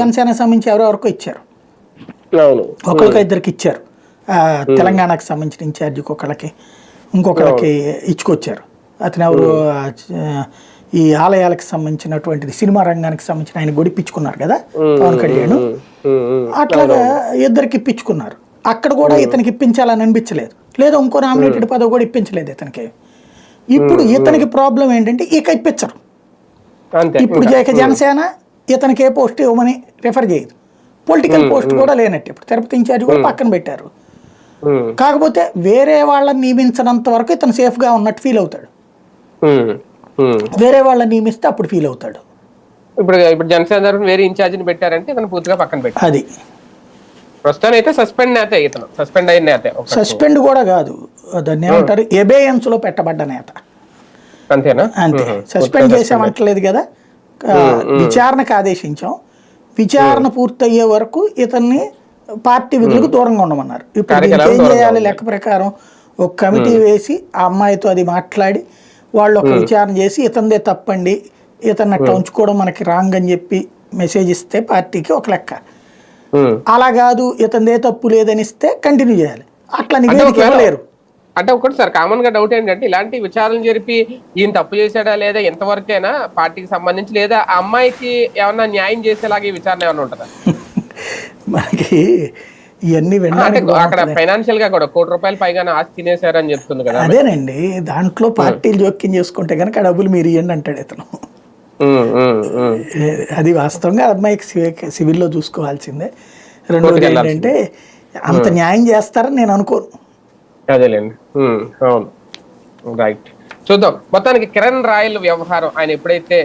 జనసేన సంబంధించి ఎవరెవరికో ఇచ్చారు. ఒకరికి ఇద్దరికి ఇచ్చారు. తెలంగాణకు సంబంధించిన ఇన్ఛార్జికి ఒకళ్ళకి ఇంకొకళ్ళకి ఇచ్చుకొచ్చారు. అతను ఎవరు ఈ ఆలయాలకు సంబంధించినటువంటిది సినిమా రంగానికి సంబంధించిన ఆయన గొడిపించుకున్నారు కదా పవన్ కళ్యాణ్. అట్లాగా ఇద్దరికి ఇప్పించుకున్నారు. అక్కడ కూడా ఇతనికి ఇప్పించాలని అనిపించలేదు. లేదా ఇంకో నామినేటెడ్ పదవి కూడా ఇప్పించలేదు ఇతనికి. ఇప్పుడు ఇతనికి ప్రాబ్లం ఏంటంటే ఇక ఇప్పించరు. ఇప్పుడు ఇక. జనసేన ఇతనికి ఏ పోస్ట్ ఇవ్వమని రిఫర్ చేయదు. పొలిటికల్ పోస్ట్ కూడా లేనట్టు. ఇప్పుడు తిరుపతి ఇన్ఛార్జ్ కూడా పక్కన పెట్టారు. కాకపోతే వేరే వాళ్ళని నియమించినంత వరకు ఇతను సేఫ్గా ఉన్నట్టు ఫీల్ అవుతాడు. వేరే వాళ్ళని నియమిస్తే అప్పుడు ఫీల్ అవుతాడు. ఇప్పుడు ఇప్పుడు జనసేన తరఫున వేరే ఇన్ఛార్జిని పెట్టారంటే ఇతను పూర్తిగా పక్కన పెట్టారు అది. ప్రస్తుతానికి అయితే సస్పెండ్ నేత ఇతను. సస్పెండ్ అయిన నేత సస్పెండ్ కూడా కాదు. దాన్ని ఏమంటారు? ఎబేయన్స్లో పెట్టబడ్డ నేత. అంతేనా? అంతే. సస్పెండ్ చేసామంటలేదు కదా. విచారణకు ఆదేశించాం. విచారణ పూర్తయ్యే వరకు ఇతన్ని పార్టీ విధులకు దూరంగా ఉండమన్నారు. ఇప్పుడు ఏం చేయాలి? లెక్క ప్రకారం ఒక కమిటీ వేసి ఆ అమ్మాయితో అది మాట్లాడి వాళ్ళు ఒక విచారణ చేసి ఇతందే తప్పండి ఇతన్ని అట్లా ఉంచుకోవడం మనకి రాంగ్ అని చెప్పి మెసేజ్ ఇస్తే పార్టీకి ఒక లెక్క. అలా కాదు ఇతందే తప్పు లేదని ఇస్తే కంటిన్యూ చేయాలి. అట్లా నివేదిక ఇవ్వలేరు. అంటే ఒకటి సార్ కామన్గా డౌట్ ఏంటంటే ఇలాంటి విచారణ జరిపి ఈయన తప్పు చేశాడా లేదా ఎంతవరకైనా పార్టీకి సంబంధించి లేదా ఆ అమ్మాయికి ఏమన్నా న్యాయం చేసేలాగా ఈ విచారణ ఏమైనా ఉంటుందా? మనకి ఇవన్నీ అక్కడ ఫైనాన్షియల్గా కూడా కోటి రూపాయలు పైగా ఆస్తి తినేశారని చెప్తుంది కదా. అదేనండి దాంట్లో పార్టీలు జోక్యం చేసుకుంటే కనుక డబ్బులు మీరు ఇవ్వండి అంటాడు ఇతను. అది వాస్తవంగా అమ్మాయికి సివి- సివిల్లో చూసుకోవాల్సిందే. రెండోది ఏంటంటే అంత న్యాయం చేస్తారని నేను అనుకోను. అదేలేండి. అవును. రైట్. చూద్దాం. మొత్తానికి కిరణ్ రాయల్ వ్యవహారం ఆయన ఎప్పుడైతే